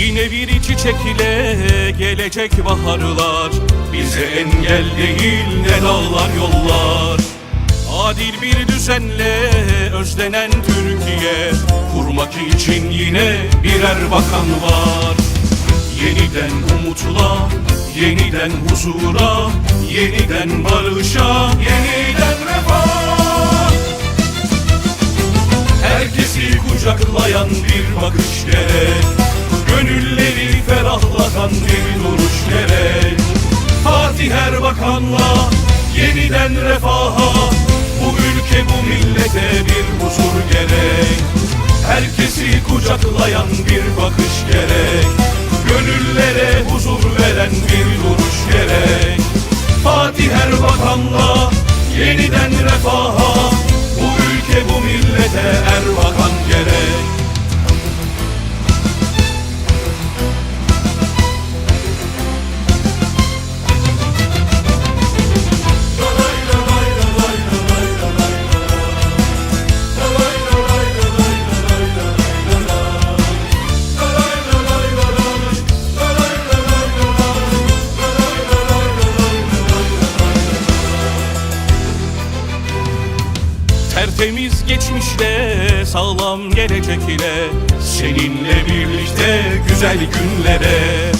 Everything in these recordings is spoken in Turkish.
gelecek ile gelecek baharlar. Bize engel değil ne dağlar yollar. Adil bir düzenle özlenen Türkiye Kurmak için yine birer bakan var. Yeniden umutla, yeniden huzura Yeniden barışa, yeniden refah Herkesi kucaklayan bir bakış gerek ferahlatan bir duruş gerek. Fatih Erbakan'la yeniden refaha Bu ülke bu millete bir huzur gerek Tertemiz geçmişle sağlam gelecek ile Seninle birlikte güzel günlere.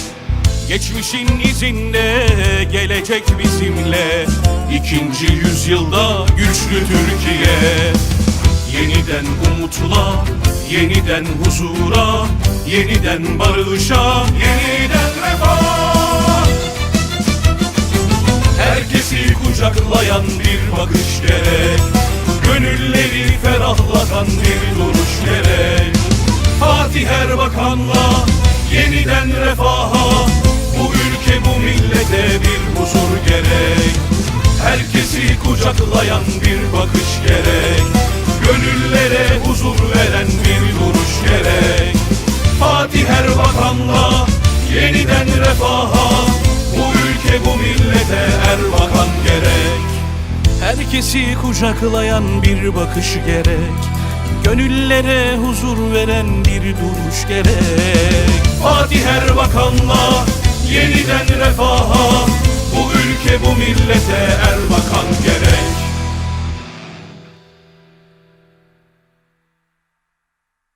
Geçmişin izinde gelecek bizimle İkinci yüzyılda güçlü Türkiye. Yeniden umutla, yeniden huzura Yeniden barışa, yeniden refah Herkesi kucaklayan bir bakış gerek Fatih Erbakan'la yeniden refaha. Bu ülke bu millete bir huzur gerek. Herkesi kucaklayan bir bakış gerek. Gönüllere huzur veren bir duruş gerek. Fatih Erbakan'la yeniden refaha. Bu ülke bu millete Erbakan gerek. Herkesi kucaklayan bir bakış gerek Gönüllere huzur veren bir duruş gerek. Fatih Erbakan'la yeniden refaha Bu ülke bu millete Erbakan